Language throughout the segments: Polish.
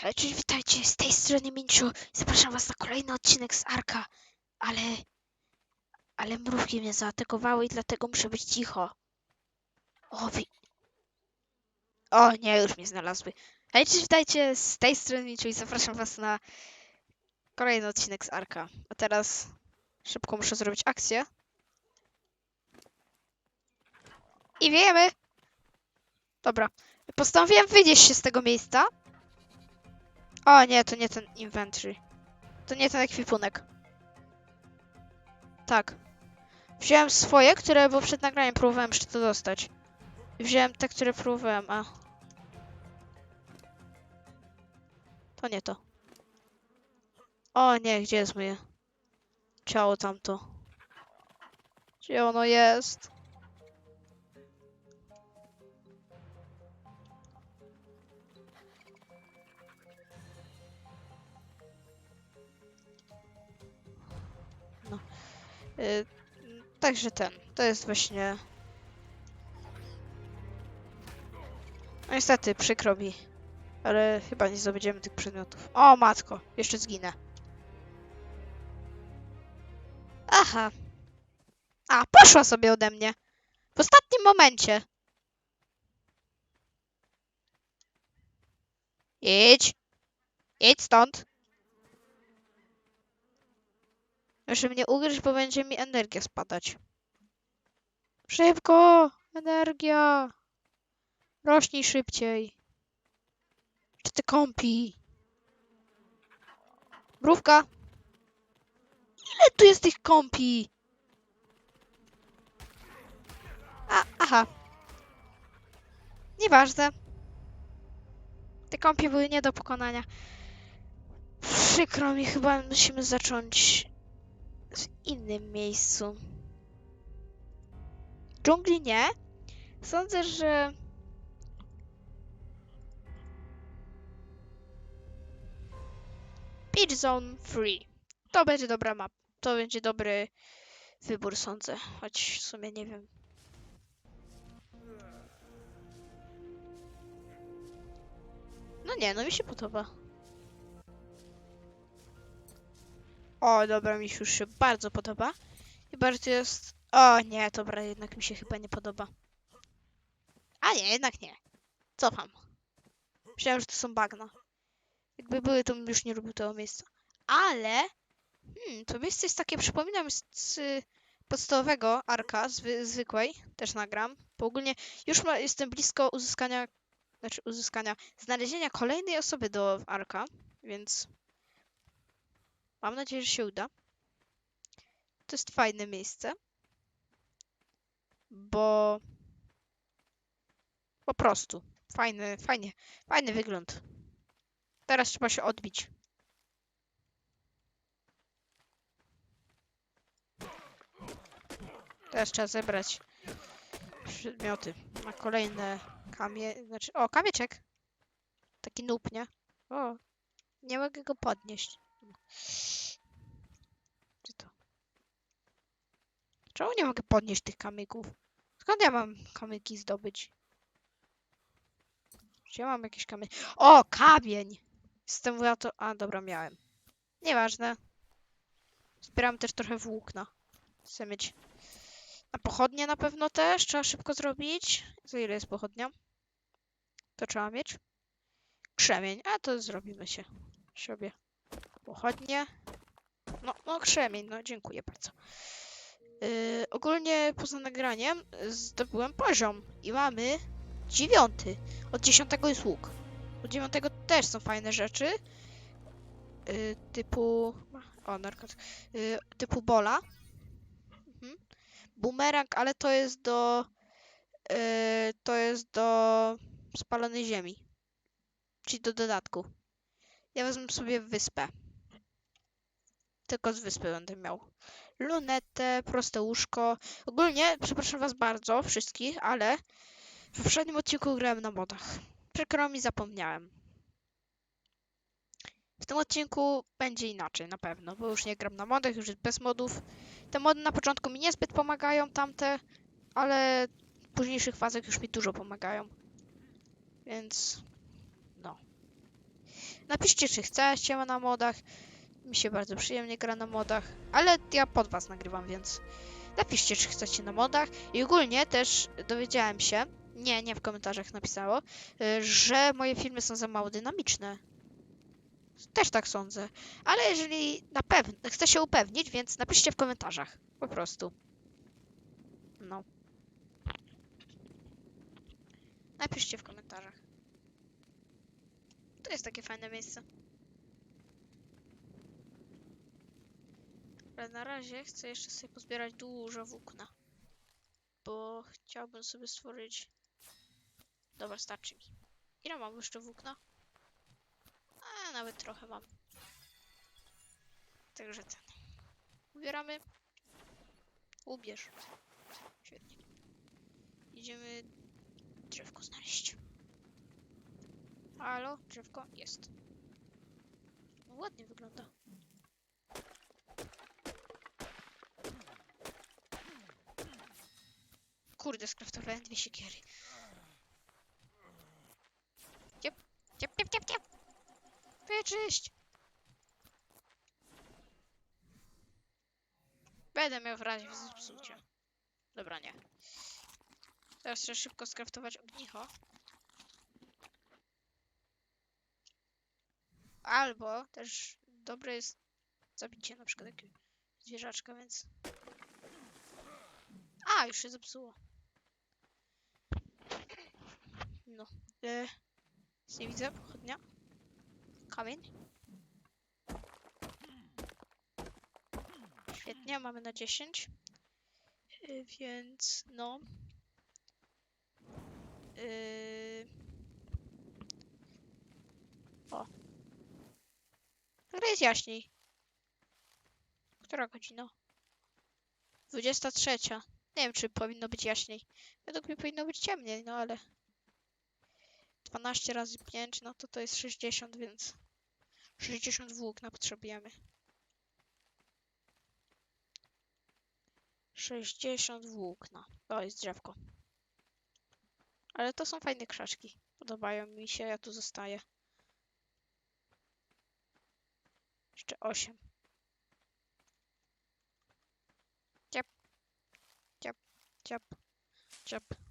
Hej, cześć, witajcie, z tej strony Minciu. Zapraszam was na kolejny odcinek z Arka, ale... Ale mrówki mnie zaatakowały i dlatego muszę być cicho. O, wi... O, nie, już mnie znalazły. Hej, cześć, witajcie, z tej strony Minciu i zapraszam was na kolejny odcinek z Arka. A teraz szybko muszę zrobić akcję. I wiemy! Dobra, postanowiłem wyjść się z tego miejsca. O nie, to nie ten inventory. To nie ten ekwipunek. Tak. Wziąłem swoje, które, bo przed nagraniem próbowałem jeszcze to dostać. Wziąłem te, które próbowałem, a... To nie to. O nie, gdzie jest moje ciało tamto? Gdzie ono jest? Także ten. To jest właśnie. No niestety, przykro mi. Ale chyba nie zdobędziemy tych przedmiotów. O matko, jeszcze zginę. Aha. A, poszła sobie ode mnie. W ostatnim momencie. Idź. Idź stąd. Muszę mnie ugryźć, bo będzie mi energia spadać. Szybko! Energia! Rośnij szybciej. Czy ty kąpi? Mrówka! Ile tu jest tych kąpi? A, aha. Nieważne. Te kąpie były nie do pokonania. Przykro mi, chyba musimy zacząć w innym miejscu. Dżungli nie. Sądzę, że. Beach Zone Free. To będzie dobra map. To będzie dobry wybór, sądzę. Choć w sumie nie wiem. No nie, no mi się podoba. O, dobra, mi się już się bardzo podoba. Że to jest... O, nie, dobra, jednak mi się chyba nie podoba. A nie, jednak nie. Cofam. Myślałem, że to są bagna. Jakby były, to bym już nie lubił tego miejsca. Ale... Hmm, to miejsce jest takie, przypominam, z podstawowego arka, zwy, zwykłej. Też nagram. Bo ogólnie już ma, jestem blisko uzyskania... Znaczy uzyskania... Znalezienia kolejnej osoby do arka, więc... Mam nadzieję, że się uda. To jest fajne miejsce. Bo po prostu fajny, fajnie, fajny wygląd. Teraz trzeba się odbić. Teraz trzeba zebrać przedmioty na kolejne kamie... Znaczy, o, kamieczek. Taki noob, nie? O, nie mogę go podnieść. Gdzie to? Czemu nie mogę podnieść tych kamyków? Skąd ja mam kamyki zdobyć? Czy ja mam jakieś kamień? O, kamień! Jestem to... A, dobra, miałem. Nieważne. Zbieram też trochę włókna. Chcę mieć... A pochodnie na pewno też trzeba szybko zrobić. Za ile jest pochodnia? To trzeba mieć. Krzemień. A, to zrobimy się. Sobie pochodnie. No, no krzemień, no dziękuję bardzo. Yy, ogólnie poza nagraniem zdobyłem poziom i mamy dziewiąty. Od dziesiątego jest łuk. Od dziewiątego też są fajne rzeczy. Yy, typu... O, narkotyk. Yy, typu bola. Mhm. Bumerang, ale to jest do... Yy, to jest do spalonej ziemi. Czyli do dodatku. Ja wezmę sobie wyspę. Tylko z wyspy będę miał. Lunetę, proste łóżko. Ogólnie, przepraszam was bardzo, wszystkich, ale w poprzednim odcinku grałem na modach. Przykro mi, zapomniałem. W tym odcinku będzie inaczej, na pewno, bo już nie gram na modach, już jest bez modów. Te mody na początku mi niezbyt pomagają, tamte, ale w późniejszych fazach już mi dużo pomagają. Więc, no. Napiszcie, czy chcecie na modach. Mi się bardzo przyjemnie gra na modach, ale ja pod was nagrywam, więc napiszcie, czy chcecie na modach. I ogólnie też dowiedziałem się, nie, nie w komentarzach napisało, że moje filmy są za mało dynamiczne. Też tak sądzę. Ale jeżeli na pewno chcę się upewnić, więc napiszcie w komentarzach. Po prostu. No. Napiszcie w komentarzach. To jest takie fajne miejsce. Ale na razie chcę jeszcze sobie pozbierać dużo włókna. Bo chciałbym sobie stworzyć... Dobra, starczy mi. Ile mam jeszcze włókna? A, nawet trochę mam. Także ten. Ubieramy. Ubierz. Świetnie. Idziemy drzewko znaleźć. Halo, drzewko jest. No, ładnie wygląda. Kurde, skraftowałem dwie siekiery. Ciep, ciep, ciep, ciep, ciep. Wyczyść. Będę miał w razie zepsucia. Dobra, nie. Teraz trzeba szybko skraftować ognicho. Albo też dobre jest zabicie na przykład jakiegoś zwierzaczka, więc... A, już się zepsuło. No. E, nie widzę, pochodnia. Kamień. Świetnie, mamy na 10. Y, Więc no. Yy... O. Nagle jest jaśniej. Która godzina? 23. Nie wiem, czy powinno być jaśniej. Według mnie powinno być ciemniej, no ale... 12 razy 5, no to to jest 60, więc... 60 włókna potrzebujemy. 60 włókna. To jest drzewko. Ale to są fajne krzaczki. Podobają mi się, ja tu zostaję. Jeszcze 8. Ciap. Ciap. Ciap. Ciap.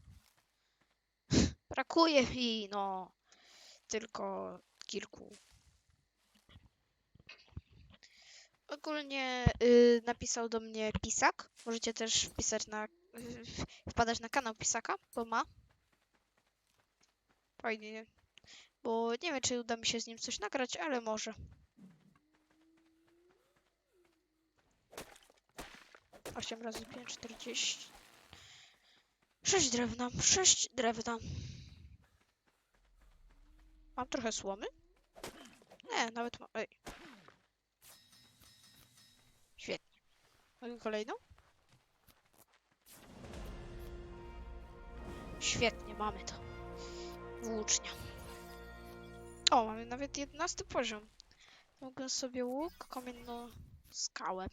Brakuje mi, no. Tylko kilku. Ogólnie y, napisał do mnie Pisak. Możecie też wpisać na, y, wpadać na kanał Pisaka, bo ma. Fajnie. Bo nie wiem, czy uda mi się z nim coś nagrać, ale może. Osiem razy pięć, czterdzieści. Sześć drewna, sześć drewna. Mam trochę słomy? Nie, nawet mam. Ej. Świetnie. Mogę kolejną? Świetnie, mamy to. Włócznia. O, mamy nawet 11 poziom. Mogę sobie łuk, kamienną skałę.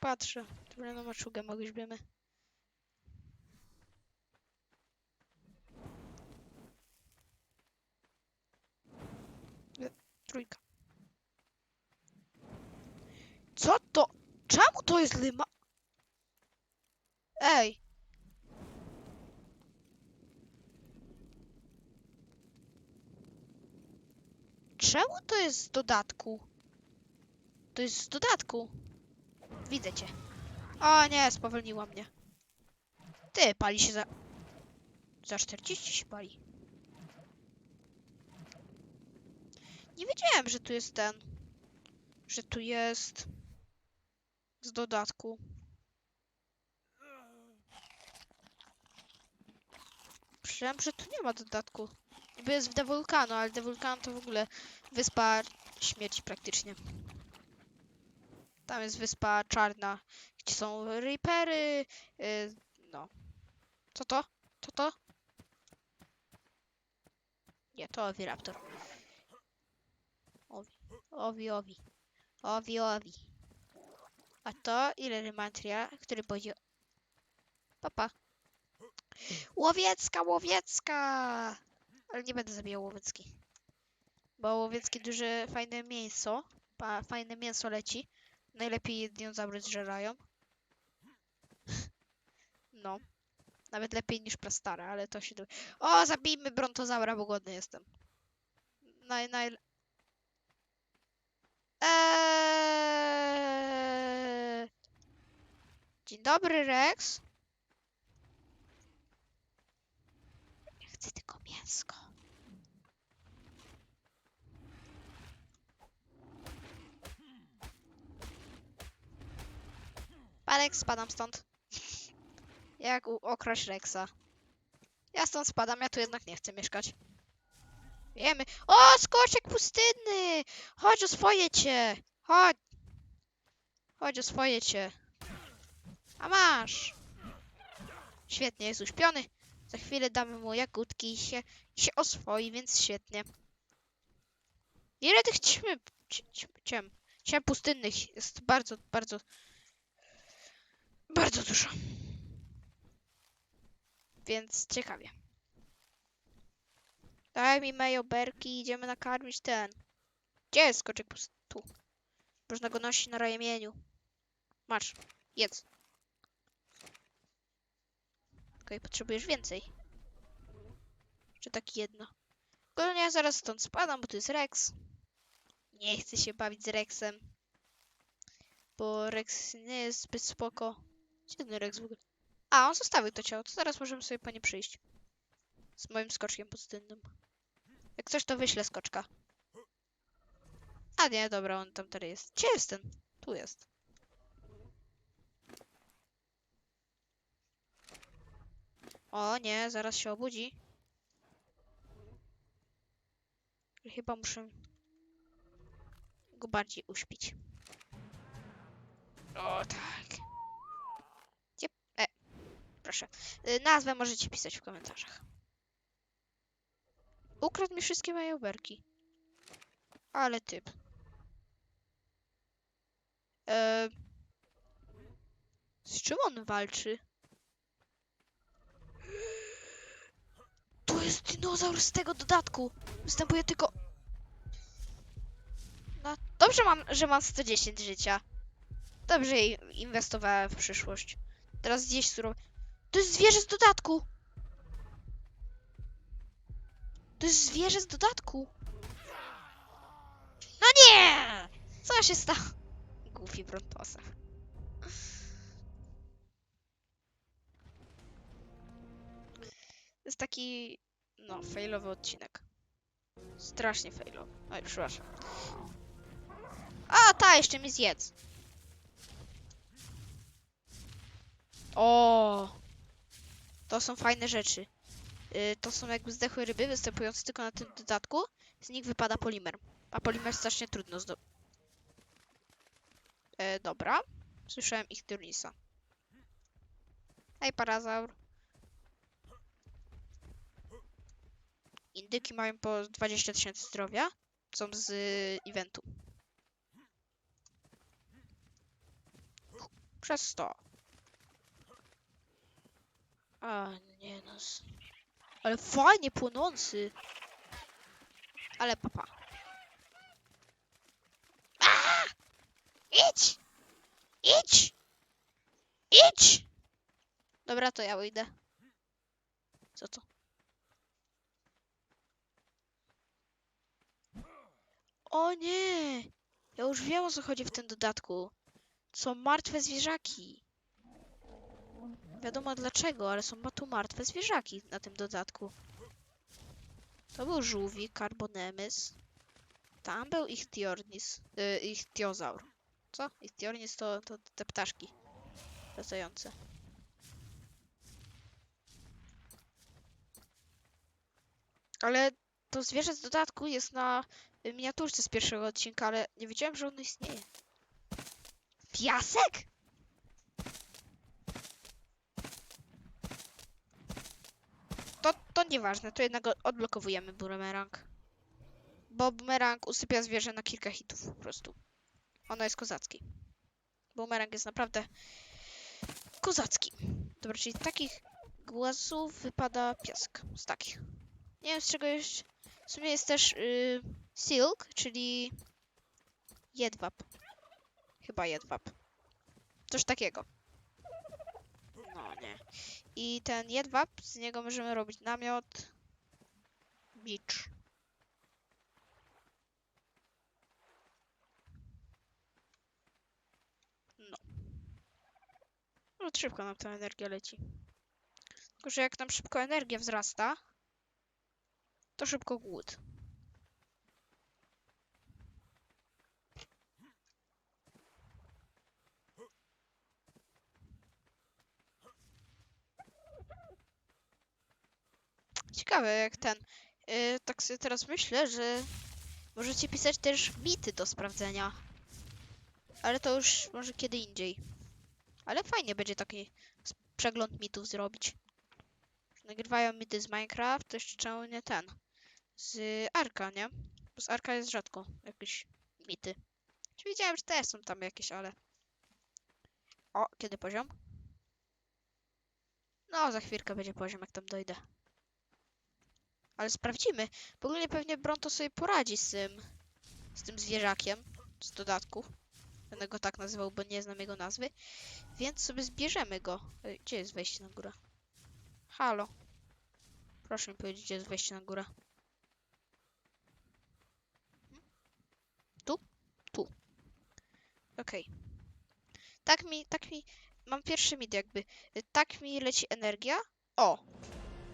Patrzę. Drewnianą maczugę mogliśmy. Trójka. Co to? Czemu to jest lyma? Ej! Czemu to jest z dodatku? To jest z dodatku. Widzę cię. O nie, spowolniła mnie. Ty, pali się za... Za 40 się pali. Nie wiedziałem, że tu jest ten. Że tu jest. Z dodatku. Myślałem, że tu nie ma dodatku. Bo jest w The ale The to w ogóle wyspa śmierci praktycznie. Tam jest wyspa czarna, gdzie są Reapery. Yy, no. Co to? Co to? Nie, to Oviraptor. Owi, owi. Owi, owi. A to ile Remantria, który poziom? Papa. Łowiecka, łowiecka! Ale nie będę zabijał łowiecki. Bo łowiecki duże, fajne mięso. Pa, fajne mięso leci. Najlepiej dinozaury zżerają. No. Nawet lepiej niż plastara, ale to się... Do... O, zabijmy brontozaura, bo głodny jestem. Naj, naj... Eee... Dzień dobry, Rex. Ja chcę tylko mięsko. Alex, spadam stąd. Jak okraść Rexa. Ja stąd spadam, ja tu jednak nie chcę mieszkać. Wiemy. O, skoczek pustynny! Chodź, oswoję cię! Chodź! Chodź, oswoję cię. A masz! Świetnie, jest uśpiony. Za chwilę damy mu jagódki i się, i się oswoi, więc świetnie. Ile tych ćmy, ci- ci- ciem, ciem pustynnych jest bardzo, bardzo, bardzo dużo. Więc ciekawie. Daj mi majoberki, idziemy nakarmić ten. Gdzie jest skoczek pust- Tu. Można go nosić na ramieniu. Masz, jedz. Okej, potrzebujesz więcej. Czy tak jedno? Ogólnie ja zaraz stąd spadam, bo tu jest Rex. Nie chcę się bawić z Rexem. Bo Rex nie jest zbyt spoko. Gdzie ten Rex w ogóle? A, on zostawił to ciało, to zaraz możemy sobie po nie przyjść. Z moim skoczkiem pustynnym. Jak coś, to wyślę skoczka. A nie, dobra, on tam teraz jest. Gdzie jest ten? Tu jest. O nie, zaraz się obudzi. Chyba muszę go bardziej uśpić. O tak. Proszę. Y, Nazwę możecie pisać w komentarzach. Ukradł mi wszystkie moje oberki. Ale typ. E, z czym on walczy? To jest dinozaur z tego dodatku. Występuje tylko... No, dobrze mam, że mam 110 życia. Dobrze inwestowałem w przyszłość. Teraz zjeść surowe. To jest zwierzę z dodatku! To jest zwierzę z dodatku! No nie! Co się stało? Głupi Brontosa. To jest taki... No, failowy odcinek. Strasznie failowy. Oj, przepraszam. A, ta, jeszcze mi zjedz. O, To są fajne rzeczy. Y, to są jakby zdechłe ryby występujące tylko na tym dodatku. Z nich wypada polimer. A polimer strasznie trudno zdo... E, dobra. Słyszałem ich Turnisa. Hej, parazaur. Indyki mają po 20 tysięcy zdrowia. Są z y, eventu. Przez 100. A, nie no. Ale fajnie płonący. Ale papa. A! Idź! Idź! Idź! Dobra, to ja wyjdę. Co to? O nie! Ja już wiem o co chodzi w tym dodatku. Są martwe zwierzaki. Wiadomo dlaczego, ale są tu martwe zwierzaki na tym dodatku. To był żółwik, Carbonemys. Tam był Ichthyornis, y, Ichthyozaur. Co? Ichthyornis to, to te ptaszki latające. Ale to zwierzę z dodatku jest na miniaturce z pierwszego odcinka, ale nie wiedziałem, że ono istnieje. Piasek? To, to nieważne, to jednak odblokowujemy bumerang. Bo bumerang usypia zwierzę na kilka hitów po prostu. Ono jest kozacki. Bumerang jest naprawdę kozacki. Dobra, czyli z takich głazów wypada piask. Z takich. Nie wiem z czego jest. W sumie jest też y, silk, czyli jedwab. Chyba jedwab. Coś takiego. Nie. I ten jedwab, z niego możemy robić namiot. Beach. No. No szybko nam ta energia leci. Tylko, że jak nam szybko energia wzrasta, to szybko głód. Ciekawe jak ten. Yy, tak sobie teraz myślę, że możecie pisać też mity do sprawdzenia. Ale to już może kiedy indziej. Ale fajnie będzie taki przegląd mitów zrobić. Nagrywają mity z Minecraft, to jeszcze czemu nie ten. Z Arka, nie? Bo z Arka jest rzadko jakieś mity. Czy że też są tam jakieś, ale... O, kiedy poziom? No, za chwilkę będzie poziom, jak tam dojdę. Ale sprawdzimy. W ogóle pewnie Bronto sobie poradzi z tym, z tym zwierzakiem z dodatku. Będę go tak nazywał, bo nie znam jego nazwy. Więc sobie zbierzemy go. Gdzie jest wejście na górę? Halo. Proszę mi powiedzieć, gdzie jest wejście na górę. Hmm? Tu? Tu. Okej. Tak mi, tak mi, mam pierwszy mid jakby. Tak mi leci energia. O!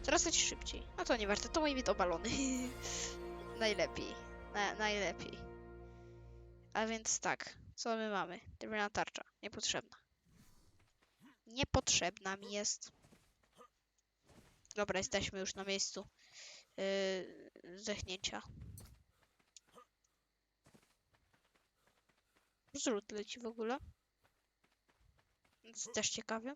Teraz leci szybciej. No to nie warto, to mój mid obalony. najlepiej. Na, najlepiej. A więc tak. Co my mamy? Drewniana tarcza. Niepotrzebna. Niepotrzebna mi jest. Dobra, jesteśmy już na miejscu yy, zechnięcia. Zrzut leci w ogóle. Więc też ciekawie.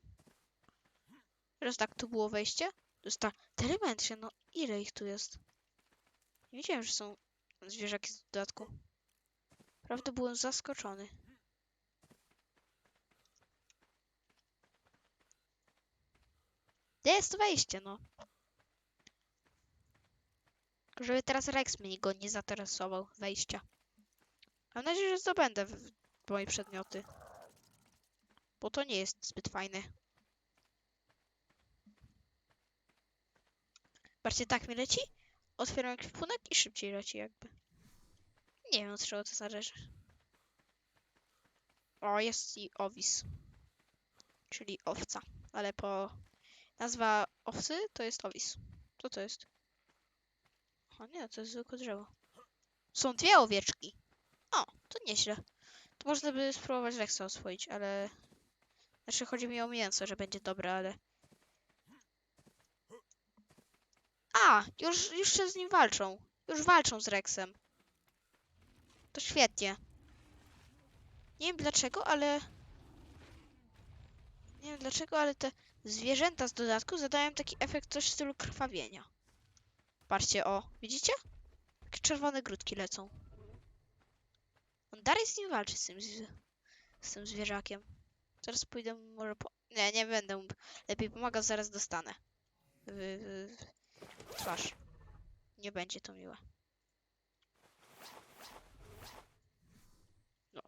Teraz tak, tu było wejście. Ta telemetria, no ile ich tu jest? Nie wiedziałem, że są zwierzaki z dodatku. Prawda, byłem zaskoczony. Gdzie jest wejście, no? Żeby teraz Rex mnie go nie zainteresował wejścia. Mam nadzieję, że zdobędę w moje przedmioty. Bo to nie jest zbyt fajne. Patrzcie, tak mi leci. Otwieram ekwipunek i szybciej leci jakby. Nie wiem od czego to zależy. O, jest i owis. Czyli owca. Ale po... Nazwa owcy to jest owis. Co to jest? O nie, to jest zwykłe drzewo. Są dwie owieczki. O, to nieźle. To można by spróbować Rexa oswoić, ale... Znaczy chodzi mi o mięso, że będzie dobre, ale... A! Już, już się z nim walczą. Już walczą z Rexem. To świetnie. Nie wiem dlaczego, ale... Nie wiem dlaczego, ale te zwierzęta z dodatku zadają taki efekt coś w stylu krwawienia. Patrzcie, o. Widzicie? Takie czerwone grudki lecą. On dalej z nim walczy, z tym, z, tym zwierzakiem. Teraz pójdę może po... Nie, nie będę lepiej pomagał, zaraz dostanę. W twarz. Nie będzie to miłe. No.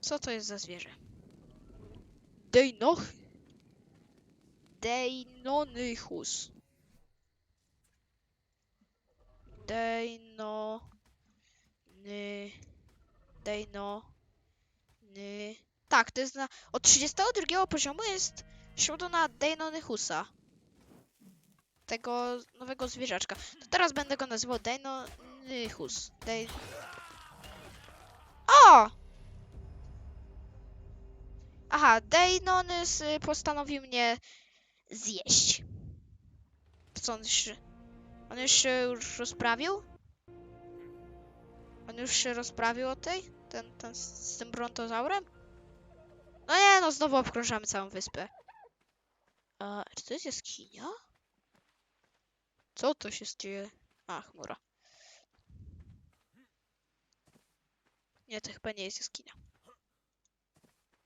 Co to jest za zwierzę? Dejnoch... Deinonychus. Deino... Ny... Deino... Ny... Tak, to jest na... Od 32 poziomu jest źródło na Deinonychusa. Tego nowego zwierzaczka. To teraz będę go nazywał Deinonychus. Dein... O! Aha, Deinonys y, postanowił mnie zjeść. Co on już... On już się już rozprawił? On już się rozprawił o tej? Ten, ten z, z tym brontozaurem? No nie, no znowu obkrążamy całą wyspę. A, czy to jest jaskinia? Co to się dzieje? A, chmura. Nie, to chyba nie jest jaskinia.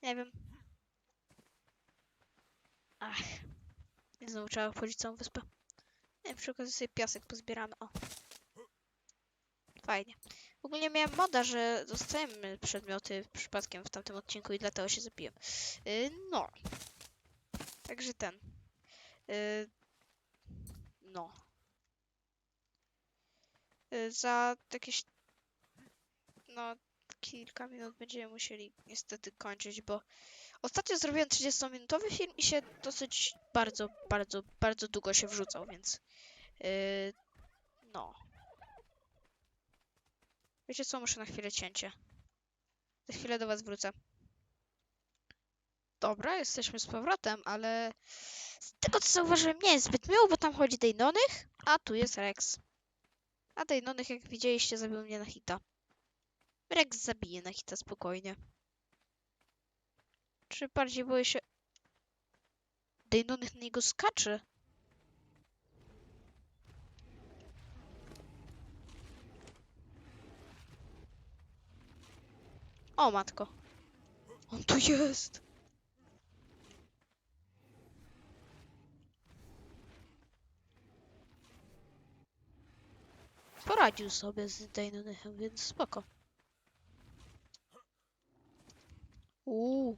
Nie wiem. Ach. I znowu trzeba obchodzić całą wyspę. Nie, przy okazji sobie piasek pozbieramy. O. Fajnie. Ogólnie miałem moda, że dostajemy przedmioty przypadkiem w tamtym odcinku i dlatego się zabiłem. Yy, no. Także ten. Yy, no. Yy, za jakieś no kilka minut będziemy musieli niestety kończyć, bo ostatnio zrobiłem 30-minutowy film i się dosyć bardzo, bardzo, bardzo długo się wrzucał, więc yy, no. Wiecie co, muszę na chwilę cięcie. Za chwilę do was wrócę. Dobra, jesteśmy z powrotem, ale z tego co zauważyłem nie jest zbyt miło, bo tam chodzi Dejnonych, a tu jest Rex. A Dejnonych, jak widzieliście, zabił mnie na hita. Rex zabije na hita spokojnie. Czy bardziej boję się... Dejnonych na niego skacze? O matko. On tu jest. Poradził sobie z Dejnonychem, więc spoko. Uuu.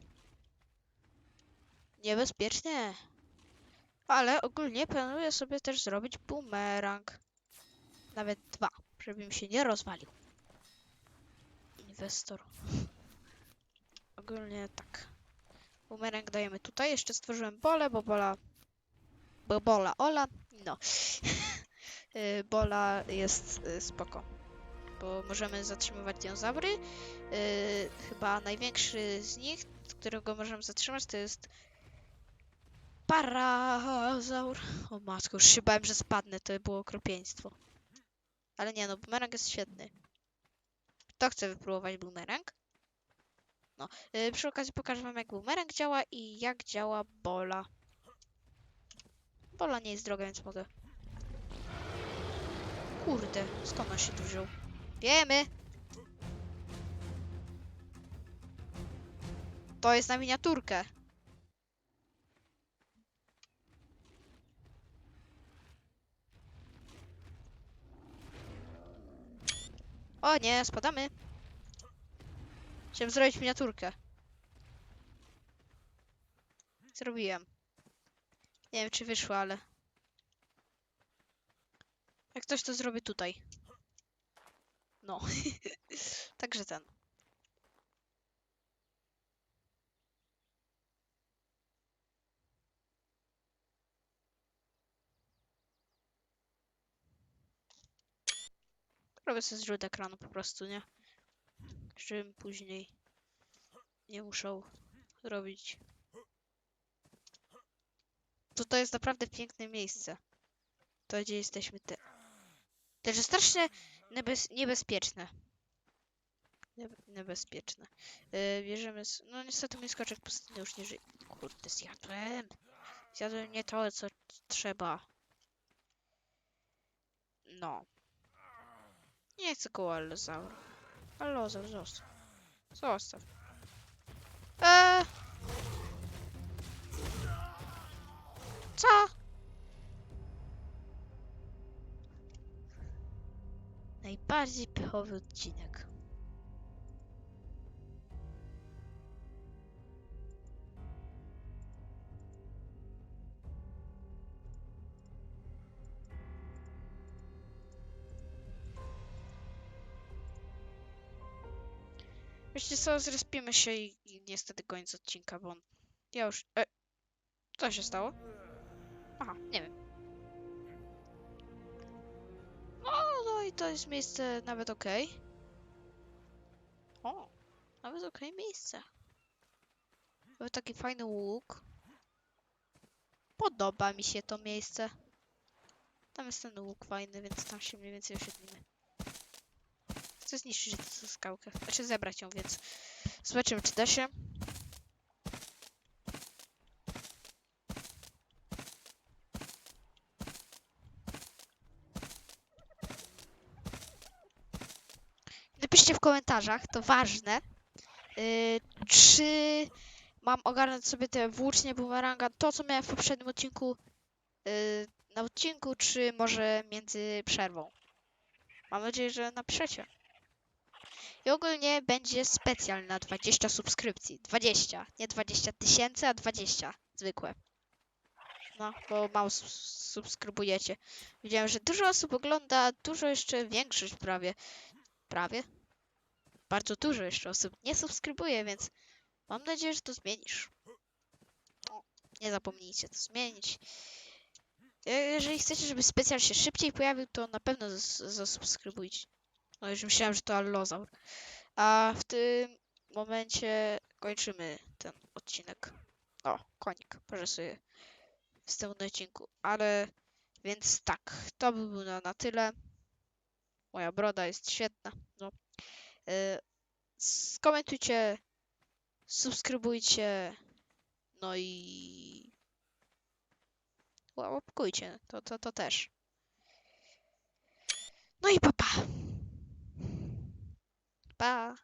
Niebezpiecznie. Ale ogólnie planuję sobie też zrobić bumerang. Nawet dwa, żeby mi się nie rozwalił. Inwestor. Ogólnie tak. Bumerang dajemy tutaj. Jeszcze stworzyłem bolę, bo bola... Bo bola Ola. No. Y, bola jest y, spoko. Bo możemy zatrzymywać dinozaury. Y, chyba największy z nich, którego możemy zatrzymać, to jest parazaur. O matko, już się bałem, że spadnę, to było okropieństwo. Ale nie no, bumerang jest świetny. Kto chce wypróbować bumerang? No, przy okazji pokażę wam jak bumerang działa i jak działa bola. Bola nie jest droga, więc mogę. Kurde, skąd on się tu wziął? Wiemy! To jest na miniaturkę. O nie, spadamy. Chciałem zrobić miniaturkę. Zrobiłem. Nie wiem, czy wyszło, ale... Jak coś, to zrobię tutaj. No. Także ten. Robię sobie zrzut ekranu po prostu, nie? Żebym później nie musiał robić. To to jest naprawdę piękne miejsce. To gdzie jesteśmy te. Jest strasznie niebez niebezpieczne. Niebe niebezpieczne. Yy, bierzemy. S no niestety mój skoczek pustyny już nie żyje. Kurde, zjadłem. Zjadłem nie to, co trzeba. No. Nie chcę koło allozaur. Allozaur, zostaw. Zostaw. Eee. Najbardziej pechowy odcinek. Wiecie co, zrespimy się i, i niestety koniec odcinka, bo on... Ja już... E, co się stało? Aha, nie wiem. I to jest miejsce nawet okej. O, nawet okej miejsce. Mamy taki fajny łuk. Podoba mi się to miejsce. Tam jest ten łuk fajny, więc tam się mniej więcej osiedlimy. Chcę zniszczyć tę skałkę. Znaczy zebrać ją, więc zobaczymy czy da się. Napiszcie w komentarzach, to ważne, yy, czy mam ogarnąć sobie te włócznie bumeranga, to co miałem w poprzednim odcinku, yy, na odcinku, czy może między przerwą. Mam nadzieję, że napiszecie. I ogólnie będzie specjal na 20 subskrypcji. 20, nie 20 tysięcy, a 20 zwykłe. No, bo mało subskrybujecie. Widziałem, że dużo osób ogląda, dużo jeszcze większość prawie. Prawie? Bardzo dużo jeszcze osób nie subskrybuje, więc mam nadzieję, że to zmienisz. No, nie zapomnijcie to zmienić. E, Jeżeli chcecie, żeby specjal się szybciej pojawił, to na pewno zas- zasubskrybujcie. No już myślałem, że to allozaur. A w tym momencie kończymy ten odcinek. O, konik. Sobie w tym odcinku. Ale więc tak, to by było na tyle. Moja broda jest świetna. No. Y, skomentujcie, subskrybujcie, no i ła- łapkujcie, to, to, to też. No i pa, pa. Pa.